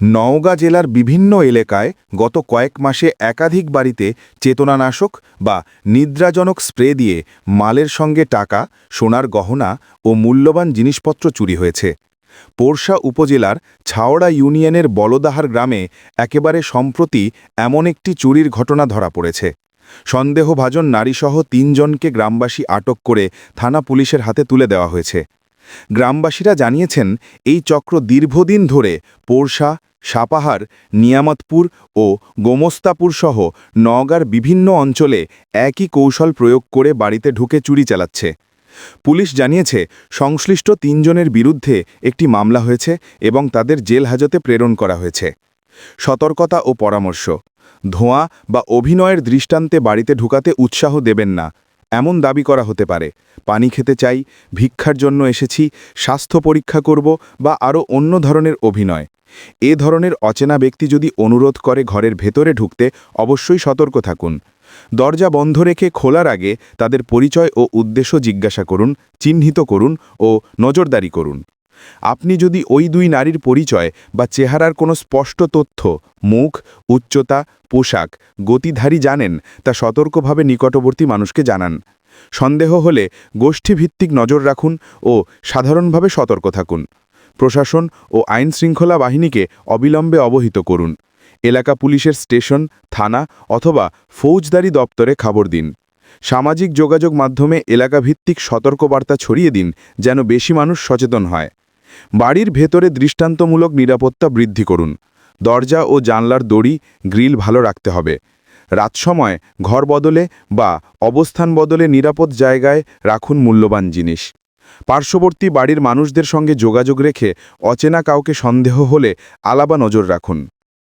নওগাঁ জেলার বিভিন্ন এলাকায় গত কয়েক মাসে একাধিক বাড়িতে চেতনানাশক বা নিদ্রাজনক স্প্রে দিয়ে মালের সঙ্গে টাকা, সোনার গহনা ও মূল্যবান জিনিসপত্র চুরি হয়েছে। পোরশা উপজেলার ছাওড়া ইউনিয়নের বলদাহার গ্রামে একেবারে সম্প্রতি এমন একটি চুরির ঘটনা ধরা পড়েছে। সন্দেহভাজন নারীসহ তিনজনকে গ্রামবাসী আটক করে থানা পুলিশের হাতে তুলে দেওয়া হয়েছে। গ্রামবাসীরা জানিয়েছেন, এই চক্র দীর্ঘদিন ধরে পোরশা সাপাহার, নিয়ামতপুর ও গোমস্তাপুর সহ নওগাঁর বিভিন্ন অঞ্চলে একই কৌশল প্রয়োগ করে বাড়িতে ঢুকে চুরি চালাচ্ছে। পুলিশ জানিয়েছে, সংশ্লিষ্ট তিনজনের বিরুদ্ধে একটি মামলা হয়েছে এবং তাদের জেল হাজতে প্রেরণ করা হয়েছে। সতর্কতা ও পরামর্শ। ধোঁয়া বা অভিনয়ের দৃষ্টান্তে বাড়িতে ঢুকাতে উৎসাহ দেবেন না। এমন দাবি করা হতে পারে। পানি খেতে চাই, ভিক্ষার জন্য এসেছি, স্বাস্থ্য পরীক্ষা করব বা আরও অন্য ধরনের অভিনয়। এ ধরনের অচেনা ব্যক্তি যদি অনুরোধ করে ঘরের ভেতরে ঢুকতে, অবশ্যই সতর্ক থাকুন। দরজা বন্ধ রেখে খোলার আগে তাদের পরিচয় ও উদ্দেশ্য জিজ্ঞাসা করুন, চিহ্নিত করুন ও নজরদারি করুন। আপনি যদি ওই দুই নারীর পরিচয় বা চেহারার কোনো স্পষ্ট তথ্য, মুখ, উচ্চতা, পোশাক, গতিধারী জানেন, তা সতর্কভাবে নিকটবর্তী মানুষকে জানান। সন্দেহ হলে গোষ্ঠীভিত্তিক নজর রাখুন ও সাধারণভাবে সতর্ক থাকুন। প্রশাসন ও আইন শৃঙ্খলা বাহিনীকে অবিলম্বে অবহিত করুন। এলাকা পুলিশের স্টেশন, থানা অথবা ফৌজদারি দপ্তরে খবর দিন। সামাজিক যোগাযোগ মাধ্যমে এলাকাভিত্তিক সতর্কবার্তা ছড়িয়ে দিন যেন বেশি মানুষ সচেতন হয়। বাড়ির ভেতরে দৃষ্টান্তমূলক নিরাপত্তা বৃদ্ধি করুন। দরজা ও জানলার দড়ি, গ্রিল ভালো রাখতে হবে। রাত সময় ঘর বদলে বা অবস্থান বদলে নিরাপদ জায়গায় রাখুন মূল্যবান জিনিস। পার্শ্ববর্তী বাড়ির মানুষদের সঙ্গে যোগাযোগ রেখে অচেনা কাউকে সন্দেহ হলে আলাবা নজর রাখুন।